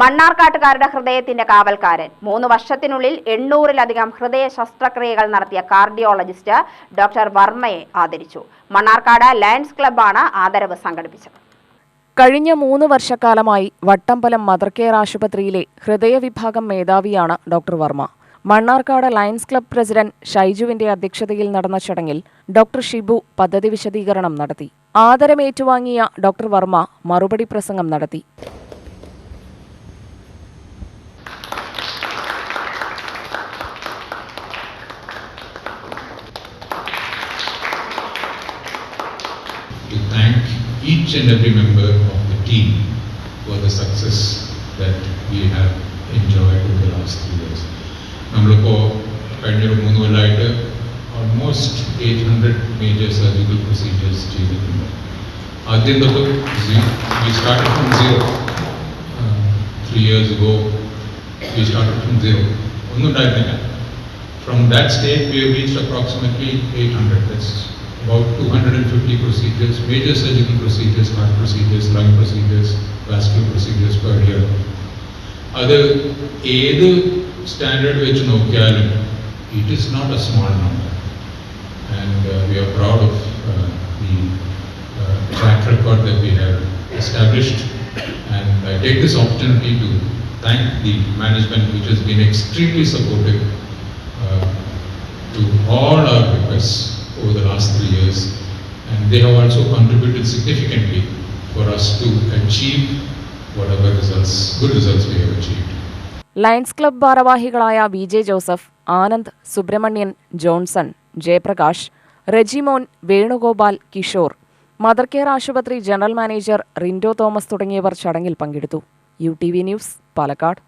മണ്ണാർക്കാട്ടുകാരുടെ ഹൃദയത്തിന്റെ കാവൽക്കാരൻ. മൂന്ന് വർഷത്തിനുള്ളിൽ എണ്ണൂറിലധികം ഹൃദയ ശസ്ത്രക്രിയകൾ നടത്തിയ കാർഡിയോളജിസ്റ്റ് ഡോക്ടർ വർമ്മയെ ആദരിച്ചു. മണ്ണാർക്കാട് ലയൺസ് ക്ലബ്ബാണ് ആദരവ് സംഘടിപ്പിച്ചത്. കഴിഞ്ഞ മൂന്ന് വർഷക്കാലമായി വട്ടമ്പലം മദർ കെയർ ആശുപത്രിയിലെ ഹൃദയവിഭാഗം മേധാവിയാണ് doctor Varma. Mannarkkad lions club president ഷൈജുവിന്റെ അധ്യക്ഷതയിൽ നടന്ന ചടങ്ങിൽ ഡോക്ടർ ഷിബു പദ്ധതി വിശദീകരണം നടത്തി. ആദരമേറ്റുവാങ്ങിയ ഡോക്ടർ വർമ്മ മറുപടി പ്രസംഗം നടത്തി. to thank each and every member of the team for the success that we have enjoyed over the last three years. നമ്മളിപ്പോൾ കഴിഞ്ഞൊരു മൂന്ന് കൊല്ലമായിട്ട് almost eight hundred major surgical procedures ചെയ്തിട്ടുണ്ട് ആദ്യം തൊട്ട് we started from zero three years go we started from zero ഒന്നും ഉണ്ടായിരുന്നില്ല From that state, we have reached approximately 800. That's about 250 procedures, major surgical procedures, heart procedures, lung procedures, vascular procedures per year. അത് ഏത് standard വെച്ച് നോക്കിയാലും it is not A small number and we R proud of the track record that we have established and I take this opportunity to thank the management which has been extremely supportive uh, to all our requests over the Last three years. And they have also contributed significantly for us to achieve whatever results, good results we have achieved. Lions Club ഭാരവാഹികളായ V J Joseph Anand Subramanian Johnson Jayaprakash Rejimon Venugopal Kishore mother care ആശുപത്രി general manager Rindo Thomas തുടങ്ങിയവർ ചടങ്ങിൽ പങ്കെടുത്തു U T V news Palakkad